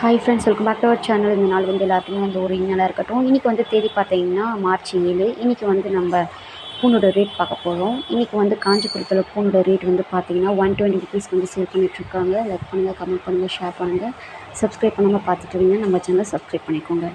Hi friends welcome back to our channel இந்த நாள் வந்து எல்லாத்துக்குமே வந்து ஒரு இன்னலாக இருக்கட்டும். இன்றைக்கி வந்து தேதி பார்த்தீங்கன்னா மார்ச் ஏழு. இன்றைக்கி வந்து நம்ம பூனோட ரேட் பார்க்க போகிறோம் இன்றைக்கி வந்து காஞ்சிபுரத்தில் பூனோட ரேட் வந்து பார்த்தீங்கன்னா ஒன் டுவெண்ட்டி ருபீஸ் வந்து சேல் பண்ணிகிட்ருக்காங்க லைக் பண்ணுங்கள் கமெண்ட் பண்ணுங்கள் ஷேர் பண்ணுங்கள் சப்ஸ்கிரைப் பண்ணாமல் பார்த்துட்டு இருங்க நம்ம சேனலை சப்ஸ்கிரைப் பண்ணிக்கோங்க.